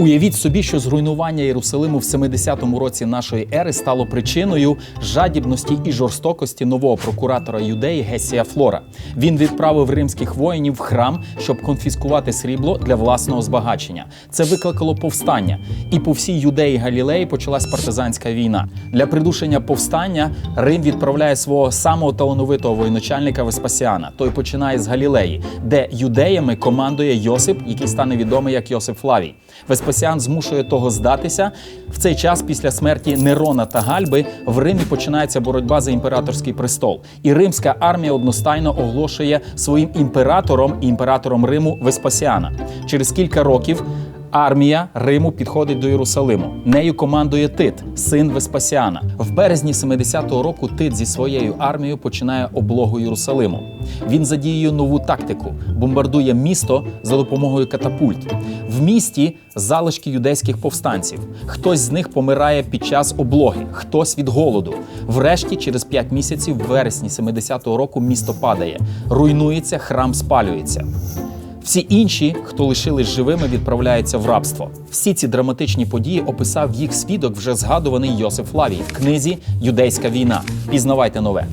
Уявіть собі, що зруйнування Єрусалиму в 70-му році нашої ери стало причиною жадібності і жорстокості нового прокуратора юдеї Гесія Флора. Він відправив римських воїнів в храм, щоб конфіскувати срібло для власного збагачення. Це викликало повстання, і по всій юдеї Галілеї почалась партизанська війна. Для придушення повстання Рим відправляє свого самого талановитого воєначальника Веспасіана. Той починає з Галілеї, де юдеями командує Йосип, який стане відомий як Йосип Флавій. Веспасіан змушує того здатися. В цей час, після смерті Нерона та Гальби, в Римі починається боротьба за імператорський престол. І римська армія одностайно оголошує своїм імператором і імператором Риму Веспасіана. Через кілька років. Армія Риму підходить до Єрусалиму. Нею командує Тит, син Веспасіана. В березні 70-го року Тит зі своєю армією починає облогу Єрусалиму. Він задіює нову тактику, бомбардує місто за допомогою катапульт. В місті залишки юдейських повстанців. Хтось з них помирає під час облоги, хтось від голоду. Врешті, через 5 місяців, в вересні 70-го року, місто падає, руйнується, храм спалюється. Всі інші, хто лишились живими, відправляються в рабство. Всі ці драматичні події описав їх свідок, вже згадуваний Йосиф Флавій в книзі Юдейська війна. Пізнавайте нове.